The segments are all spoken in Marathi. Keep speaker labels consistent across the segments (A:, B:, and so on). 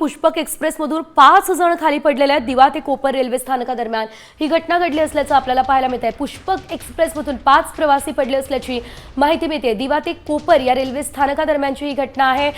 A: पुष्पक एक्सप्रेसमधून पाच जण खाली पडलेले आहेत. दिवा ते कोपर रेल्वे स्थानकादरम्यान. ही घटना घडली असल्याचं आपल्याला पाहायला मिळत आहे पुष्पक एक्सप्रेसमधून पाच प्रवासी पडले असल्याची माहिती मिळते. दिवा ते कोपर या रेल्वे स्थानकादरम्यानची ही घटना आहे.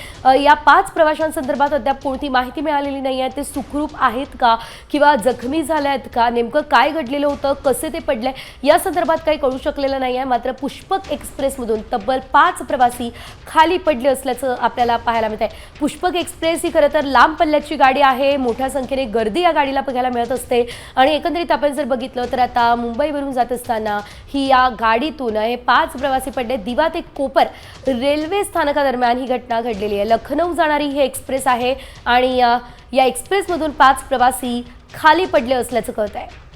A: या पाच प्रवाशांसंदर्भात अद्याप कोणती माहिती मिळालेली नाही आहे. ते सुखरूप आहेत का किंवा जखमी झाल्या आहेत का? नेमकं काय घडलेलं होतं? कसे ते पडले? या संदर्भात काही कळू शकलेलं नाही आहे. मात्र पुष्पक एक्सप्रेसमधून तब्बल पाच प्रवासी खाली पडले असल्याचं आपल्याला पाहायला मिळत आहे पुष्पक एक्सप्रेस ही खरं तर लांब पल्ल्याची गाडी आहे. मोठ्या संख्येने गर्दी या गाडीला बघायला मिळत असते. आणि एकंदरीत आपण जर बघितलं तर आता मुंबईवरून जात असताना ही या गाडीतून हे पाच प्रवासी पडले. दिवा ते कोपर रेल्वे स्थानकादरम्यान ही घटना घडलेली आहे. लखनौ जाणारी ही एक्सप्रेस आहे आणि या एक्सप्रेसमधून पाच प्रवासी खाली पडले असल्याचं कळत आहे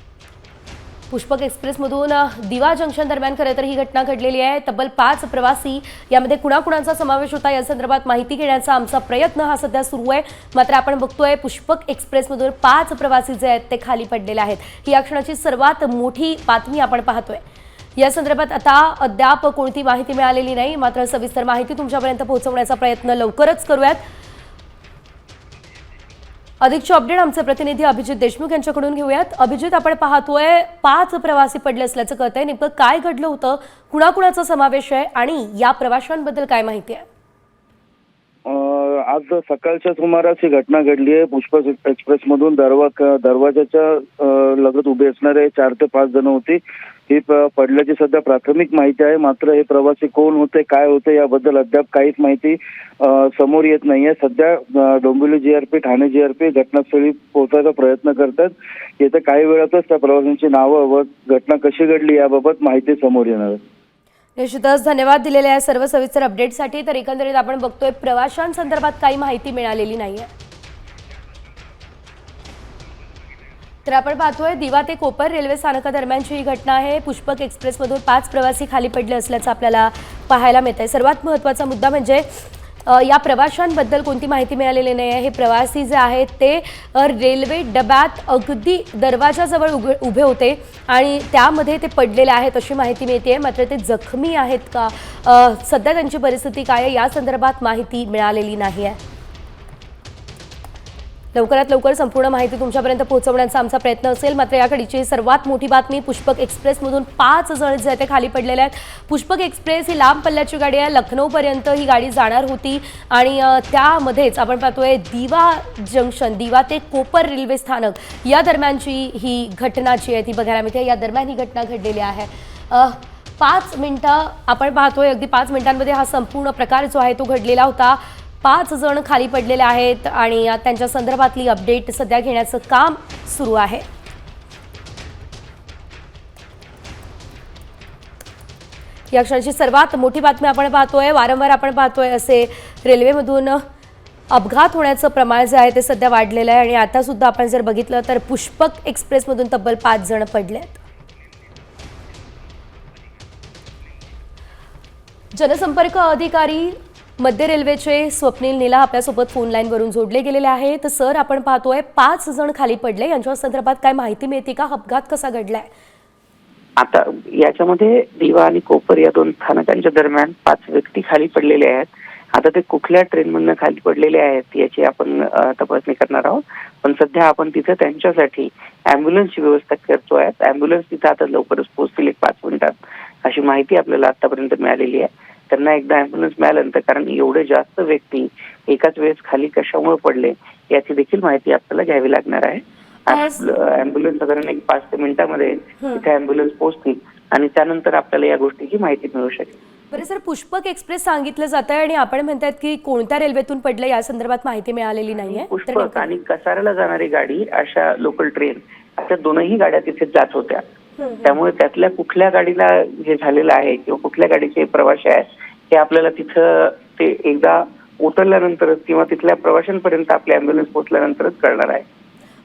A: पुष्पक एक्सप्रेसमधून दिवा जंक्शन दरम्यान खरं तर ही घटना घडलेली आहे. तब्बल पाच प्रवासी यामध्ये कुणाकुणाचा समावेश होता या संदर्भात माहिती घेण्याचा आमचा प्रयत्न हा सध्या सुरू आहे. मात्र आपण बघतोय पुष्पक एक्सप्रेसमधून पाच प्रवासी जे आहेत ते खाली पडलेले आहेत. ही या क्षणाची सर्वात मोठी बातमी आपण पाहतोय. या संदर्भात आता अद्याप कोणती माहिती मिळालेली नाही मात्र सविस्तर माहिती तुमच्यापर्यंत पोहोचवण्याचा प्रयत्न लवकरच करूयात. अधिकचे अपडेट आमचे प्रतिनिधी अभिजित देशमुख यांच्याकडून घेऊयात. अभिजित आपण पाहतोय पाच प्रवासी पडले असल्याचं कळतंय. नेमकं काय घडलं होतं? कुणाकुणाचा समावेश आहे? आणि या प्रवाशांबद्दल काय माहिती आहे?
B: आज सकाळच्या सुमारास ही घटना घडली आहे पुष्प एक्सप्रेस मधून दरवा दरवाजाच्या लगत उभे असणारे चार ते पाच जण होती. ही पडल्याची सध्या प्राथमिक माहिती आहे. मात्र हे प्रवासी कोण होते काय होते याबद्दल अद्याप काहीच माहिती समोर येत नाहीये. सध्या डोंबिवली जीआरपी ठाणे जीआरपी घटनास्थळी पोहोचायचा प्रयत्न करतात. येत्या काही वेळातच त्या प्रवाशांची नावं व घटना कशी घडली याबाबत माहिती समोर येणार आहे.
A: निश्चितच धन्यवाद दिलेल्या या सर्व सविस्तर अपडेटसाठी तर एकंदरीत आपण बघतोय प्रवाशांसंदर्भात काही माहिती मिळालेली नाहीये. तर आपण पाहतोय दिवा ते कोपर रेल्वे स्थानकादरम्यानची ही घटना आहे. पुष्पक एक्सप्रेसमधून पाच प्रवासी खाली पडले असल्याचं आपल्याला पाहायला मिळत आहे सर्वात महत्त्वाचा मुद्दा म्हणजे या प्रवाशांबद्दल कोणती माहिती मिळालेली नाही आहे? हे प्रवासी जे आहेत ते रेल्वे डब्यात अगदी दरवाजाजवळ उभे उभे होते आणि त्यामध्ये ते पडलेले आहेत अशी माहिती मिळते मात्र ते जखमी आहेत का? सध्या त्यांची परिस्थिती काय आहे? या संदर्भात माहिती मिळालेली नाही आहे लवकरात लवकर संपूर्ण माहिती तुमच्यापर्यंत पोहोचवण्याचा आमचा प्रयत्न असेल. मात्र या घडीची सर्वात मोठी बातमी पुष्पक एक्सप्रेसमधून पाच जण जे ते खाली पडलेले आहेत. पुष्पक एक्सप्रेस ही लांब पल्ल्याची गाडी आहे. लखनौपर्यंत ही गाडी जाणार होती आणि त्यामध्येच आपण पाहतोय दिवा जंक्शन दिवा ते कोपर रेल्वे स्थानक या दरम्यानची ही घटना जी आहे ती बघायला मिळते. या दरम्यान ही घटना घडलेली आहे. पाच मिनटं आपण पाहतोय अगदी पाच मिनिटांमध्ये हा संपूर्ण प्रकार जो आहे तो घडलेला होता. पाच जण खाली पडलेले आहेत आणि त्यांच्या संदर्भातली अपडेट सध्या घेण्याचं काम सुरू आहे. या क्षणाची सर्वात मोठी बातमी आपण पाहतोय वारंवार आपण पाहतोय असे रेल्वेमधून अपघात होण्याचं प्रमाण जे आहे ते सध्या वाढलेलं आहे आणि आता सुद्धा आपण जर बघितलं तर पुष्पक एक्सप्रेसमधून तब्बल पाच जण पडले आहेत जनसंपर्क अधिकारी मध्य रेल्वेचे स्वप्नील नीला आपल्यासोबत फोन लाईनवरून जोडले गेलेले आहे तर सर आपण पाहतोय पाच जण खाली पडले. यांच्या संदर्भात काय माहिती मिळते का? अपघात कसा घडलाय?
C: आता याच्यामध्ये दिवा आणि कोपर या दोन स्थानकांच्या दरम्यान पाच व्यक्ती खाली पडलेले आहेत. आता ते कुठल्या ट्रेनमधनं खाली पडलेले आहेत याची आपण तपासणी करणार आहोत. पण सध्या आपण तिथे त्यांच्यासाठी अँब्युलन्सची व्यवस्था करतो आहे अँब्युलन्स तिथे आता लवकरच पोहोचतील एक पाच मिनिटात. अशी माहिती आपल्याला आतापर्यंत मिळालेली आहे. त्यांना एकदा अँब्युलन्स मिळाल्यानंतर कारण एवढे जास्त व्यक्ती एकाच वेळेस खाली कशामुळे पडले याची देखील माहिती आपल्याला घ्यावी लागणार आहे. अँब्युलन्स साधारण एक पाच ते मिनिटामध्ये तिथे अँब्युलन्स पोहोचतील आणि त्यानंतर आपल्याला या गोष्टीची माहिती मिळू शकेल.
A: बरं सर पुष्पक एक्सप्रेस सांगितलं जात आहे आणि आपण म्हणतात की कोणत्या रेल्वेतून पडलं या संदर्भात माहिती मिळालेली नाहीये.
C: पुष्पक आणि कसाऱ्याला जाणारी गाडी अशा लोकल ट्रेन अशा दोनही गाड्या तिथे जात होत्या. त्यामुळे त्यातल्या कुठल्या गाडीला जे झालेलं आहे किंवा कुठल्या गाडीचे प्रवासी आहेत हे आपल्याला तिथं ते एकदा उतरल्यानंतरच किंवा तिथल्या प्रवाशांपर्यंत आपली अँब्युलन्स पोहोचल्यानंतरच कळणार आहे.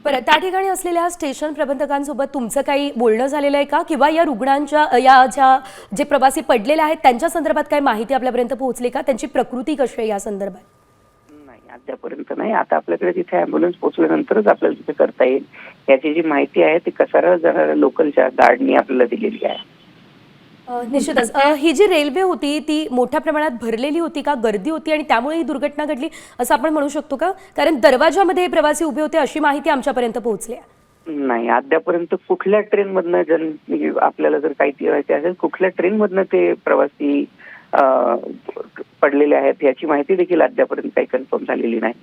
A: बरं त्या ठिकाणी असलेल्या स्टेशन प्रबंधकांसोबत तुमचं काही बोलणं झालेलं आहे का? किंवा या रुग्णांच्या या ज्या जे प्रवासी पडलेले आहेत त्यांच्या संदर्भात काही माहिती आपल्यापर्यंत पोहोचली का? त्यांची प्रकृती कशी आहे या संदर्भात?
C: अद्यापर्यंत नाही. आता आपल्याकडे तिथे अँब्युलन्स पोहोचल्यानंतरच आपल्याला तिथे करता येईल. याची जी माहिती आहे ती कसाऱ्याला जाणाऱ्या लोकलच्या गार्डनी आपल्याला दिलेली आहे.
A: अ, निश्चितच. अ, ही जी रेल्वे होती ती मोठ्या प्रमाणात भरलेली होती का? गर्दी होती आणि त्यामुळे ही दुर्घटना घडली असं आपण म्हणू शकतो का? कारण दरवाजामध्ये हे प्रवासी उभे होते अशी माहिती आमच्यापर्यंत पोहोचली आहे.
C: नाही अद्यापर्यंत कुठल्या ट्रेन मधनं जन आपल्याला जर काही माहिती असेल कुठल्या ट्रेन मधनं ते प्रवासी अं, पडलेले आहेत याची माहिती देखील अद्यापर्यंत काही कन्फर्म झालेली नाही.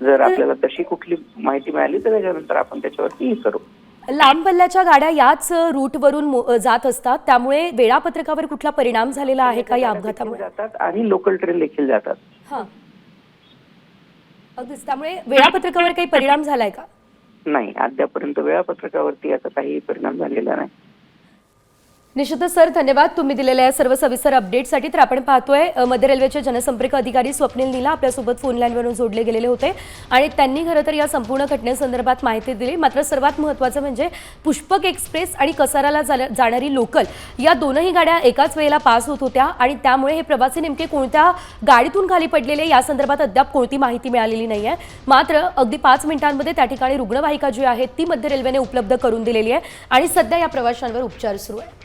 C: जर आपल्याला तशी कुठली माहिती मिळाली तर त्याच्यानंतर आपण त्याच्यावरती हे करू.
A: लांब पल्ल्याच्या गाड्या याच रूटवरून जात असतात. त्यामुळे वेळापत्रकावर कुठला परिणाम झालेला आहे का या अपघातामुळे?
C: जातात आणि लोकल ट्रेन देखील जातात.
A: हां. अगदीच. त्यामुळे वेळापत्रकावर काही परिणाम झालाय का?
C: नाही. अद्यापर्यंत वेळापत्रकावरती याचा काही परिणाम झालेला नाही.
A: निश्चितच सर धन्यवाद. तुम्ही दिलेल्या या सर्व सविस्तर अपडेटसाठी तर आपण पाहतोय मध्य रेल्वेचे जनसंपर्क अधिकारी स्वप्नील नीला आपल्यासोबत फोन लाईनवरून जोडले गेलेले होते आणि त्यांनी खरं तर या संपूर्ण घटनेसंदर्भात माहिती दिली. मात्र सर्वात महत्त्वाचं म्हणजे पुष्पक एक्सप्रेस आणि कसाराला जाणारी लोकल या दोनही गाड्या एकाच वेळेला पास होत होत्या आणि त्यामुळे हे प्रवासी नेमके कोणत्या गाडीतून खाली पडलेले या संदर्भात अद्याप कोणती माहिती मिळालेली नाही आहे. मात्र अगदी पाच मिनिटांमध्ये त्या ठिकाणी रुग्णवाहिका जी आहे ती मध्य रेल्वेने उपलब्ध करून दिलेली आहे आणि सध्या या प्रवाशांवर उपचार सुरू आहे.